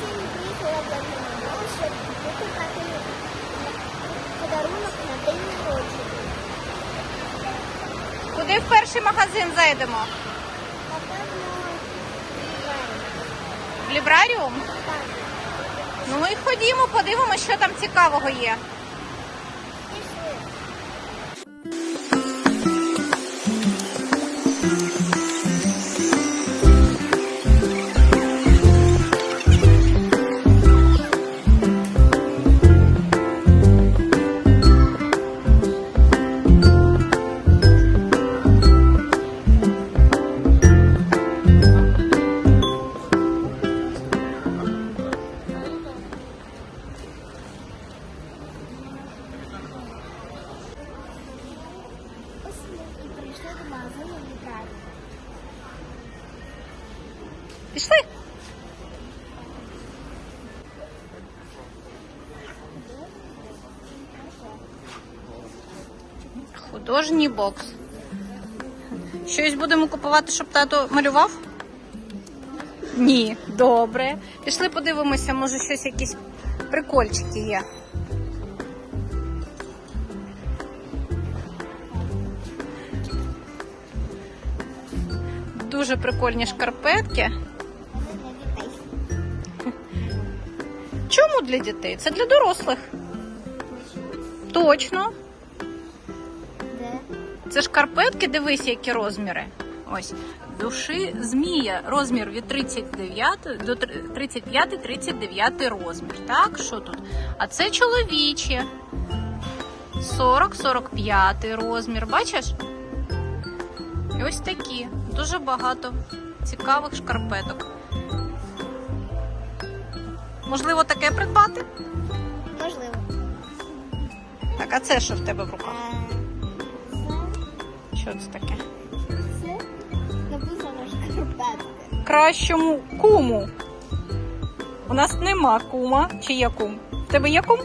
сьогодні приїхала до мене, щоб викупати подарунок на день народження. Куди в перший магазин зайдемо? Напевно, правильно. В лібраріум? Так. Ну і ходімо, подивимося, що там цікавого є. Художній бокс. Щось будемо купувати, щоб тато малював? Ні, добре. Пішли подивимося, може щось якісь прикольчики є. Дуже прикольні шкарпетки. Чому для дітей? Це для дорослих. Точно. Це шкарпетки, дивись, які розміри. Ось. Душі змія. Розмір від 39 до 35-39 розмір. Так, що тут? А це чоловічі. 40-45 розмір. Бачиш? І ось такі. Дуже багато цікавих шкарпеток. Можливо, таке придбати? Можливо. Так, а це що в тебе в руках? Що це таке? це написано шкарпетки. кращому куму. У нас нема кума. Чи є кум? В тебе є кум?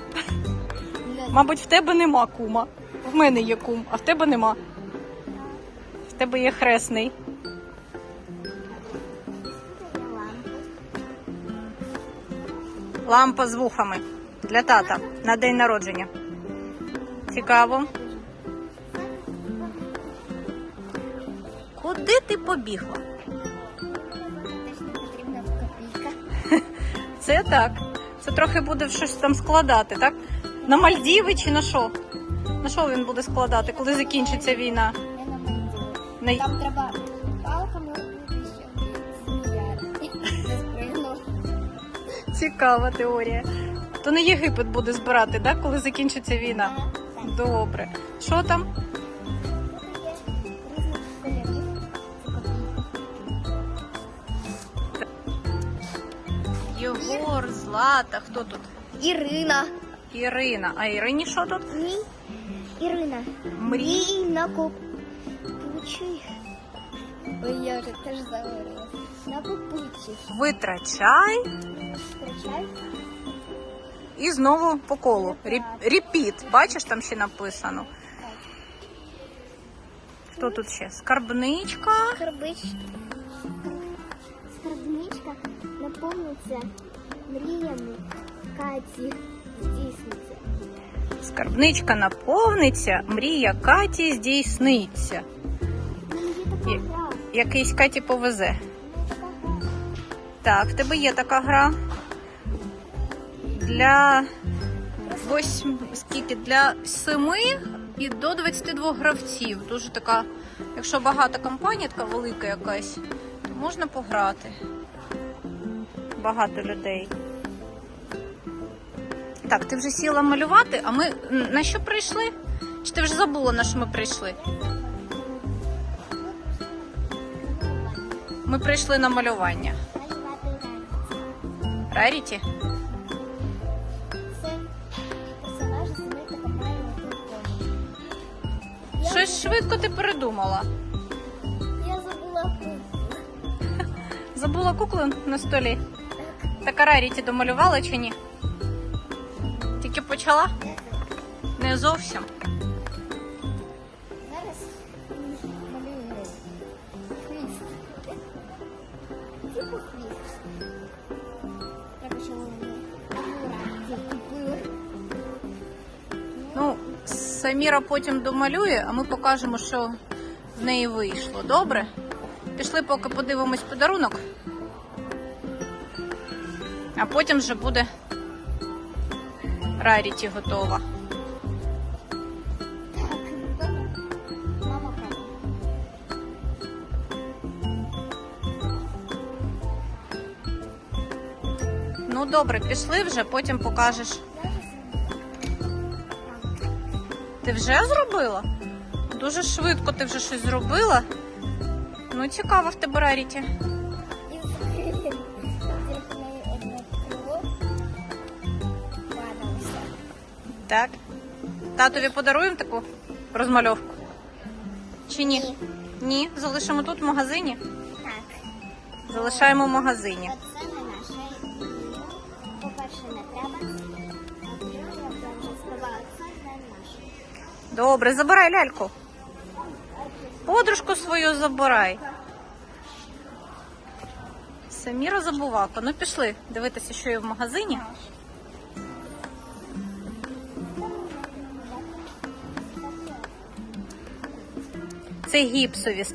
Мабуть, в тебе нема кума. В мене є кум, а в тебе нема. В тебе є хресний. Лампа з вухами для тата на день народження. Цікаво. Куди ти побігла? Це так. Це трохи буде щось там складати, так? На Мальдіви чи на що? На що він буде складати, коли закінчиться війна? Я на Мальдіви. Там треба палками. Цікава теорія. То не Єгипет буде збирати, так, коли закінчиться війна? Добре. Що там? Злата, хто тут? Ірина. Ірина. А Ірині що тут? Ні. Ірина. Мрій. Мрій на купучий. Ой, я вже теж завирила. На купучий. Витрачай Встречай. і знову по колу. Репіт. Бачиш, там ще написано. Хто тут ще? Скарбничка. Скарбич. Скарбничка наповниться мріями Каті здійсниться. Скарбничка наповниться, мрія Каті здійсниться. Якийсь Каті повезе. Так, в тебе є така гра. Для восьм, скільки? Для 7 і до 22 гравців. Дуже така, якщо багата компанія, така велика якась, то можна пограти. Багато людей. Так, ти вже сіла малювати, а ми на що прийшли? Чи ти вже забула, на що ми прийшли? Ми прийшли на малювання. Раріті? Щось швидко ти передумала. Я забула куклу. Забула куклу на столі. Така раріті домалювала чи ні? Тільки почала? Не зовсім. Зараз малюю хвіст. Ну, Саміра потім домалює, а ми покажемо, що в неї вийшло. Добре? Пішли, поки подивимось подарунок. А потім вже буде Раріті готова. Ну добре, пішли вже, потім покажеш. Ти вже зробила? Дуже швидко ти вже щось зробила. Ну, цікаво в тебе Раріті. Так. Татові подаруємо таку розмальовку? Чи ні? Ні. Ні, залишимо тут в магазині. Так. Залишаємо в магазині. Оце не наше. По-перше, не треба. А по-друге, я вже сказала, це не наше. Добре, забирай ляльку. Подружку свою забирай. Саміра забувака. Ну пішли дивитися, що є в магазині. Це гіпсові.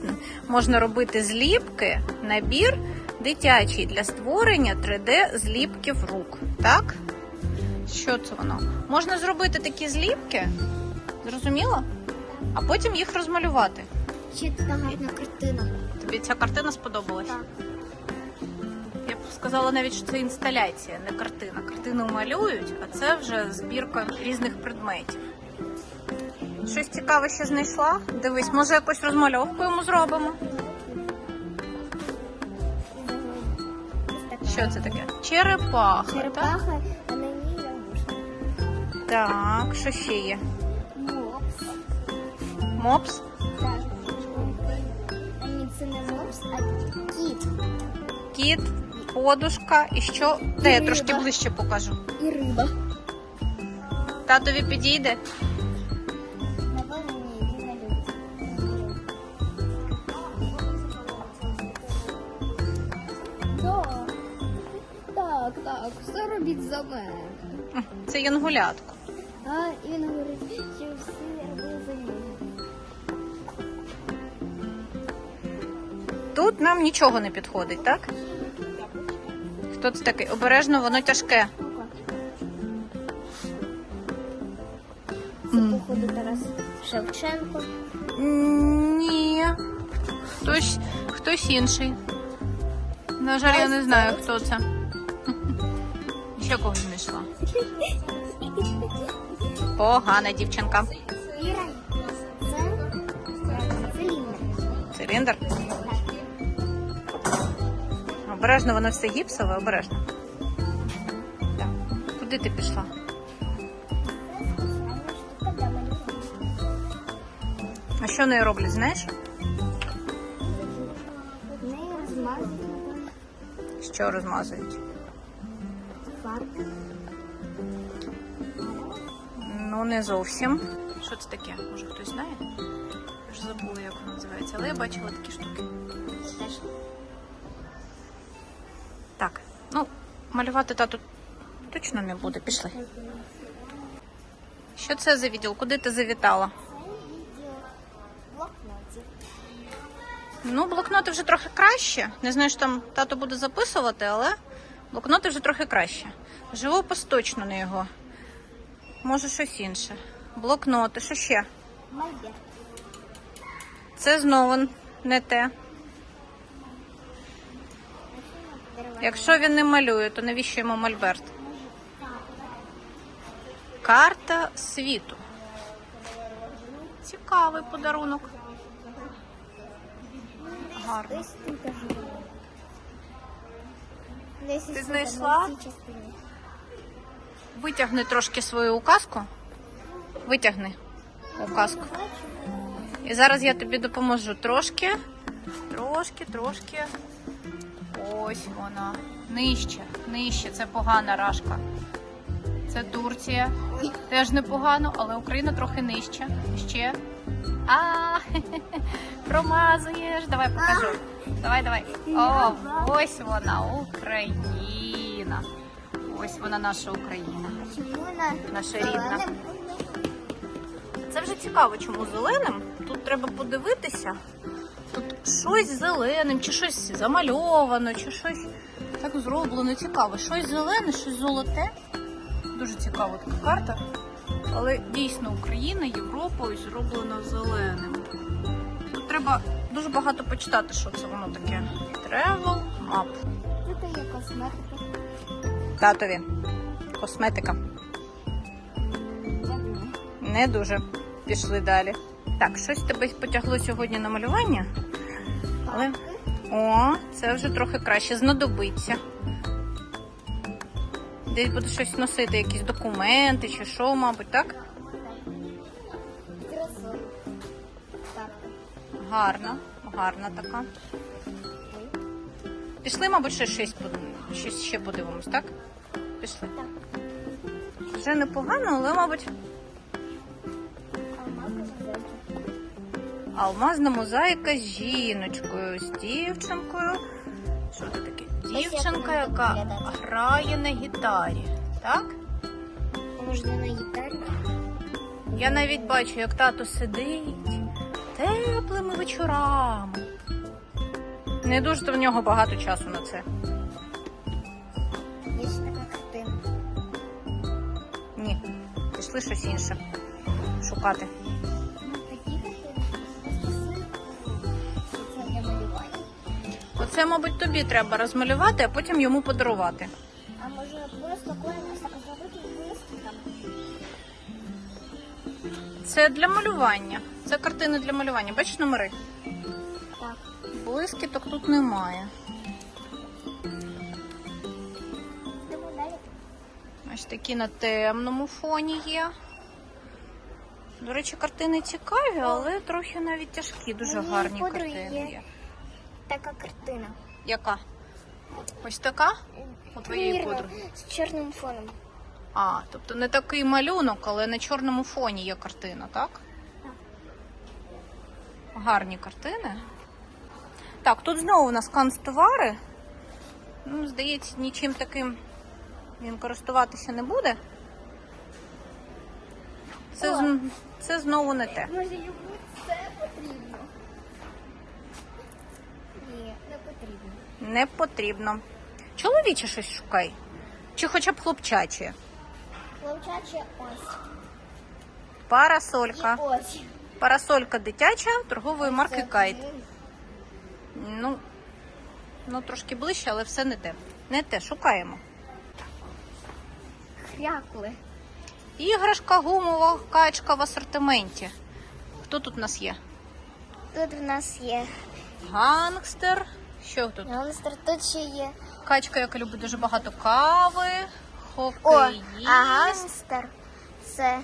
Можна робити зліпки, набір дитячий для створення 3D зліпків рук. Так? Що це воно? Можна зробити такі зліпки, зрозуміло? А потім їх розмалювати. Ще така гарна картина. Тобі ця картина сподобалась? Так. Я б сказала навіть, що це інсталяція, не картина. Картину малюють, а це вже збірка різних предметів. Щось цікаве ще знайшла? Дивись, може якусь розмальовку йому зробимо? Що це таке? Черепаха. Черепаха, а на ній лягушка. так, що ще є? Мопс. Мопс? Так. Ні, це не мопс, а кіт. Кіт, подушка і що? Де я трошки ближче покажу. І риба. Татові підійде? Все робіть за мене. Це янгулятко. А він говорить, що всі робили за нього. Тут нам нічого не підходить, так? Хто це такий? Обережно, воно тяжке. Це, походу, Тарас Шевченко. Ні. Хтось, хтось інший. На жаль, я не знаю, хто це. Ще когось знайшла. Погана дівчинка. Це циліндр. Обережно, воно все гіпсове, обережно. Так. Куди ти пішла? А що нею роблять, знаєш? Що розмазують? Фарби. Ну, не зовсім. Що це таке? Може хтось знає? Я ж забула, як воно називається, але я бачила такі штуки. Так, ну, малювати тату точно не буде. Пішли. Що це за відділ? Куди ти завітала? Блокнотів. Ну, блокноти вже трохи краще. Не знаю, що там тато буде записувати, але блокноти вже трохи краще. Живопис точно не його. Може, щось інше. Блокноти, що ще? Це знову не те. Якщо він не малює, то навіщо йому мольберт? Карта світу. Цікавий подарунок. Гарно. Ось тут теж було. Десь Ти знайшла? Витягни трошки свою указку. Витягни указку. І зараз я тобі допоможу трошки. Трошки, трошки. Ось вона. Нижче, нижче. Це погана рашка. Це Турція. Теж непогано, але Україна трохи нижче. Ще. А, промазуєш. Давай покажу. Давай, давай. О, ось вона, Україна. Ось вона наша Україна. Наша рідна. Це вже цікаво, чому зеленим. Тут треба подивитися. Тут щось зеленим, чи щось замальовано, чи щось так зроблено. Цікаво. Щось зелене, щось золоте. Дуже цікава така карта. Але дійсно Україна Європою зроблена зеленим. Треба дуже багато почитати, що це воно таке. Travel Map. Тут є косметика. Татові. Косметика. Не дуже. Пішли далі. Так, щось тебе потягло сьогодні на малювання. Але. О, це вже трохи краще. Знадобиться. Десь буде щось носити, якісь документи чи що, мабуть, так? Гарна, гарна така. Пішли, мабуть, ще щось, щось ще подивимось, так? Пішли. Так. Вже непогано, але, мабуть, Алмазна мозаїка. з жіночкою, з дівчинкою. Що це таке? Дівчинка, яка грає на гітарі. Так? Можна на гітарі. Я навіть бачу, як тато сидить теплими вечорами. Не дуже то в нього багато часу на це. Є ще така картина. Ні, пішли щось інше шукати. Оце, мабуть, тобі треба розмалювати, а потім йому подарувати. А може просто коїмось так зробити там? Це для малювання. Це картини для малювання. Бачиш номери? Так. Блискіток тут немає. Ось такі на темному фоні є. До речі, картини цікаві, але трохи навіть тяжкі. Дуже Моєї гарні картини є. є. Така картина. Яка? Ось така? У твоєї подруги. З чорним фоном. А, тобто не такий малюнок, але на чорному фоні є картина, так? Гарні картини. Так, тут знову у нас канцтовари. Ну, здається, нічим таким він користуватися не буде. Це, О. з- це знову не те. Може йому це потрібно? Ні, не потрібно. Не потрібно. Чоловіче щось шукай. Чи хоча б хлопчаче. Хлопчаче ось. Парасолька. І ось. Парасолька дитяча торгової марки Кайт. Ну, ну, трошки ближче, але все не те. Не те, шукаємо. Хрякли. Іграшка гумова качка в асортименті. Хто тут у нас є? Тут в нас є Гангстер. Що тут? монстр, тут ще є. Качка, яка любить дуже багато кави, О, хокеїст, а гангстер це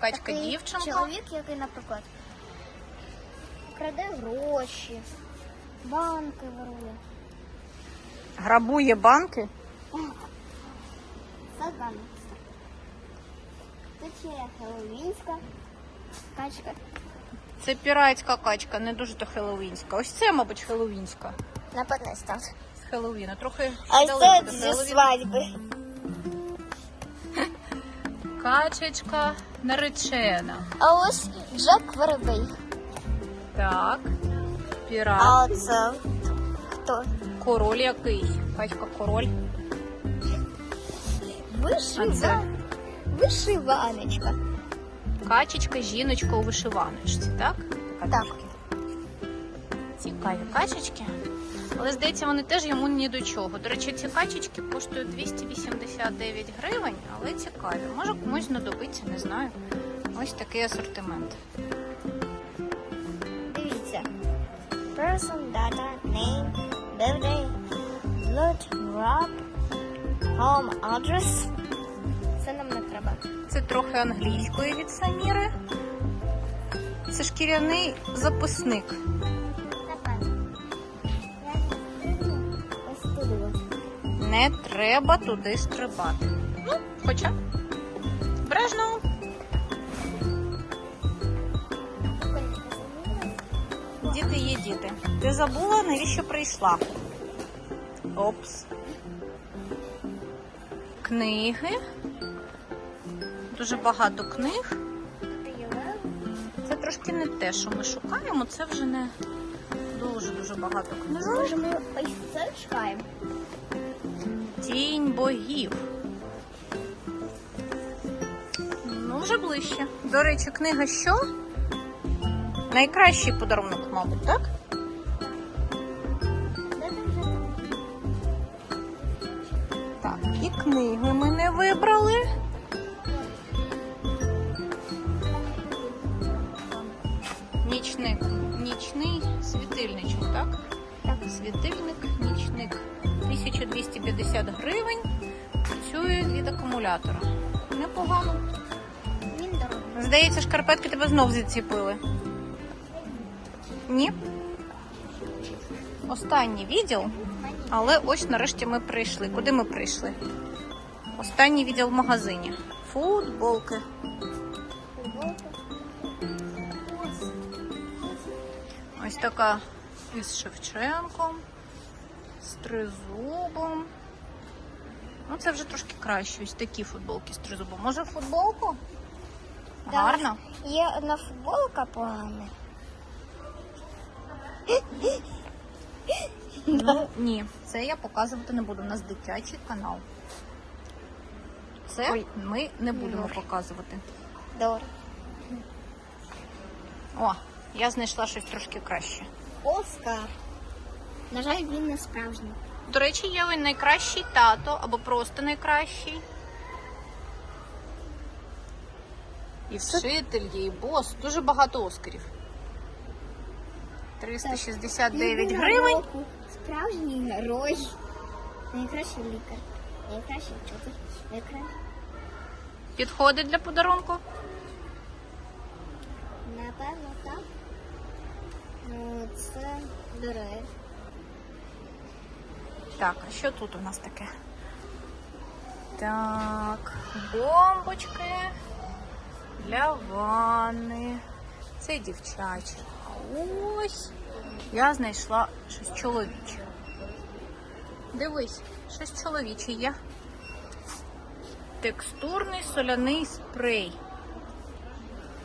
качка дівчинка. чоловік, який, наприклад, краде гроші, банки ворує. Грабує банки. Ще є хеллоуінська качка. Це піратська качка, не дуже то хеллоуінська. Ось це, мабуть, хеллоуінська. Нападне став. З Хеллоуіна. Трохи А це до зі свадьби. Качечка наречена. А ось Джек Воробей. Так. Пірат. А оце хто? Король якийсь. Качка король. Вишива... Вишиваночка. Качечка, жіночка у вишиваночці, так? Така Так. трошки. Цікаві качечки. Але здається, вони теж йому ні до чого. До речі, ці качечки коштують 289 гривень, але цікаві. Може комусь знадобиться, не знаю. Ось такий асортимент. Person, data, name, birthday, blood, rap, home address. Це нам не треба. Це трохи англійської від Саміри. Це шкіряний записник. Не треба туди стрибати. Ну, хоча. Бережно. Діти є діти. Ти забула, навіщо прийшла? Опс. Книги. Дуже багато книг. Лев. трошки не те, що ми шукаємо. Це вже не дуже-дуже багато книжок. Може, ми ось це шукаємо? Тінь богів. Ну, вже ближче. До речі, книга що? Найкращий подарунок, мабуть, так? Так, і книги ми не вибрали. Нічник. Нічний світильничок, так? Так, світильник, нічник. 1250 гривень. Працює від акумулятора. Непогано. Здається, шкарпетки тебе знов заціпили. Ні? Останній відділ. Але ось нарешті ми прийшли. Куди ми прийшли? Останній відділ в магазині. Футболки. Ось. Така із Шевченком, з тризубом. Ну, це вже трошки краще. Ось такі футболки з тризубом. Може, футболку? Гарно. Є одна футболка погана. Ну, ні, це я показувати не буду. У нас дитячий канал. Це ми не будемо Добре. показувати. Добре. О, я знайшла щось трошки краще. Оскар. На жаль, він не справжній. До речі, є він найкращий тато або просто найкращий. І вчитель є, і бос. Дуже багато оскарів. 369 гривень. Справжній герой. Найкращий лікар. Найкращий вчитель. Найкращий. Підходить для подарунку. Напевно, так. Ну, це дороге. Так, а що тут у нас таке? Так, бомбочки для ванни. Це дівчаче. Ось я знайшла щось чоловіче. Дивись, щось чоловіче є. Текстурний соляний спрей.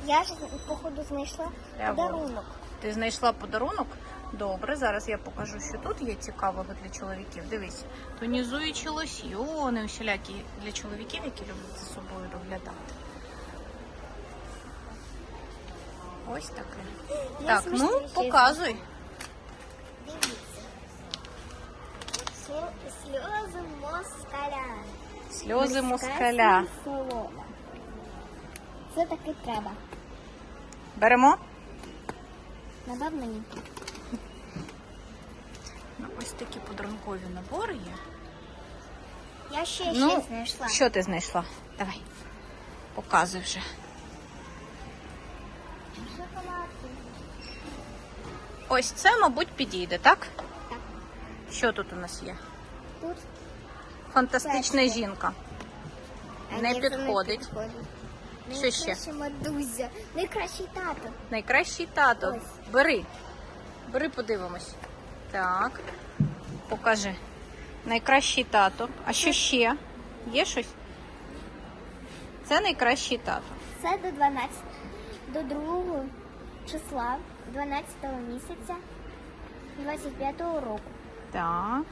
Я ж, походу, знайшла Для подарунок. Ти знайшла подарунок? Добре, зараз я покажу, що тут є цікавого для чоловіків. Дивись, тонізуючі лосьйони, усілякі для чоловіків, які люблять за собою доглядати. Ось таке. Я Так, ну показуй. Дивіться. Сльози москаля. Сльози москаля. Це таки треба. Беремо? Напевно, ні. Ну, ось такі подарункові набори є. Я ще Ну, ще знайшла. Що ти знайшла? Давай. Показуй вже. Шоколадки. Ось це, мабуть, підійде, так? Так. Що тут у нас є? Тут Фантастична Перше. жінка. А Не ні, це підходить. підходить. Що ще? Найкраща Мадузя. Найкращий тато. Найкращий тато. Ось. Бери. Бери, подивимось. Так. Покажи. Найкращий тато. А що ще? Є щось? Це найкращий тато. Це до 12, до 2 числа 12 місяця 25-го року. Так.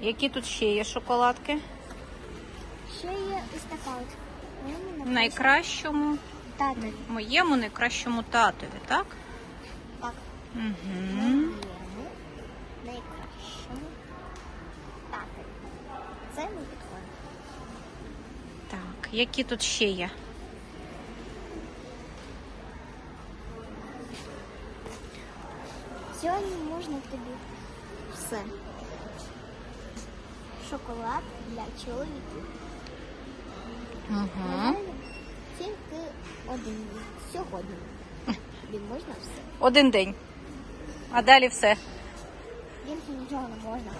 Які тут ще є шоколадки? Ще є ось така от. Мені найкращому, Тато. моєму найкращому татові, так? Так. Угу. Моєму найкращому татові. Це не підходить. Так, які тут ще є? Сьогодні можна тобі все. Шоколад для чоловіків. Угу. Тільки один сьогодні. Тобі можна все. Один день. А далі все. Більше нічого не можна.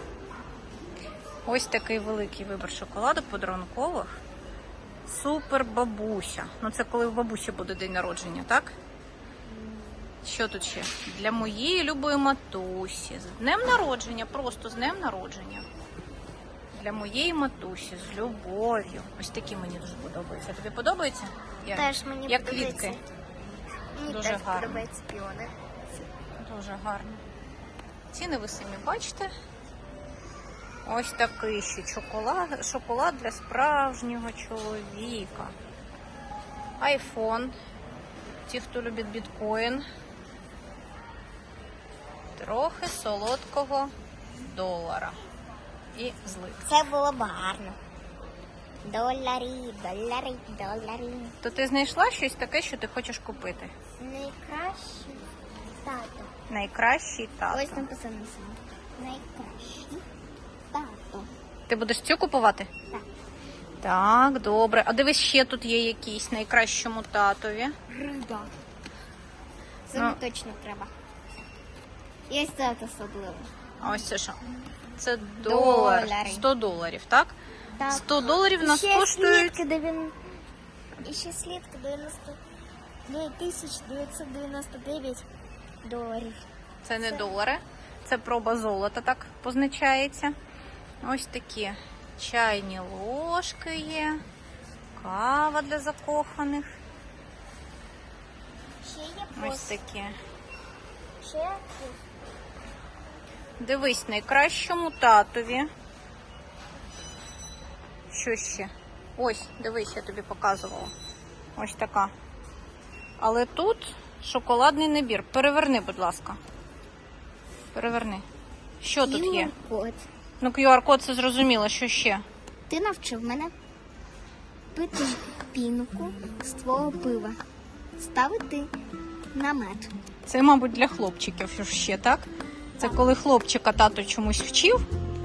Ось такий великий вибір шоколаду подарункових. Супер бабуся. Ну це коли в бабусі буде день народження, так? Що тут ще? Для моєї любої матусі. З днем народження, просто з днем народження. Для моєї матусі з любов'ю. Ось такі мені дуже подобаються. Тобі подобається? Я- Теж мені Як подобається. квітки. Мені Дуже теж гарно. подобаються піони. Дуже гарно. Ціни ви самі бачите. Ось такий ще шоколад, шоколад для справжнього чоловіка. Айфон. Ті, хто любить біткоін. Трохи солодкого долара. І злик. Це було б гарно. Доларі, доларі, доларі. То ти знайшла щось таке, що ти хочеш купити? Найкращий тато. Найкращий тато. Ось написано саме. Найкращий тато. Ти будеш цю купувати? Так. Так, добре. А дивись, ще тут є якісь найкращому татові. Риба. Це Ну. точно треба. Ось це особливо. А ось це що? Це долар. Долари. 100 доларів, так? Так. 100 доларів нас ще коштують. слідка дев'ян- І ще слідка 92 тисяч 999 доларів. Це не долари, це проба золота, так позначається. Ось такі чайні ложки є, кава для закоханих. Ще є Ось такі. Ще є Дивись, найкращому татові. Що ще? Ось, дивись, я тобі показувала. Ось така. Але тут шоколадний набір. Переверни, будь ласка. Переверни. Що тут є? QR-код. Ну, QR-код це зрозуміло, що ще? Ти навчив мене пити пінку з твого пива, ставити на мед. Це, мабуть, для хлопчиків ще, так? Це коли хлопчика тато чомусь вчив,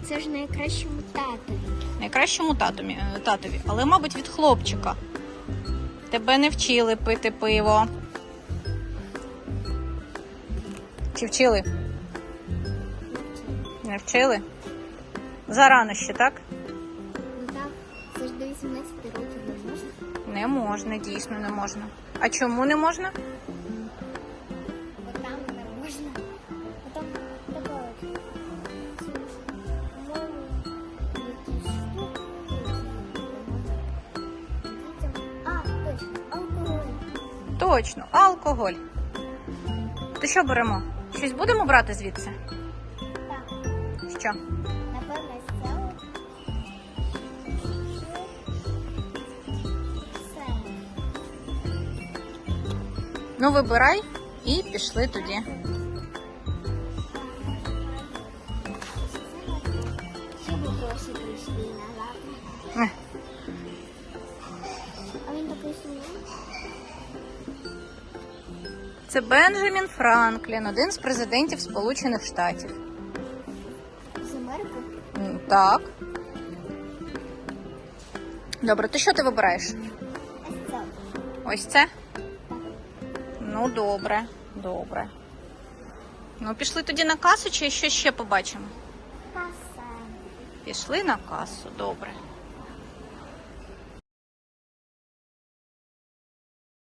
Це ж найкращому татові. найкращому татові, е, татові, але, мабуть, від хлопчика. Тебе не вчили пити пиво. Чи вчили? Не вчили? Зарано ще, так? Ну так, це ж до 18 років не можна. Не можна, дійсно не можна. А чому не можна? Точно, алкоголь. То що беремо? Щось будемо брати звідси? Так, Що? напевно. Все. Ну, вибирай і пішли тоді. Це Бенджамін Франклін, один з президентів Сполучених Штатів. З Америки? М, Так. Добре, то що ти вибираєш? Ось це. Ось це? Ну, добре, добре. Ну, пішли тоді на касу, чи що ще побачимо? Каса. Пішли на касу, добре.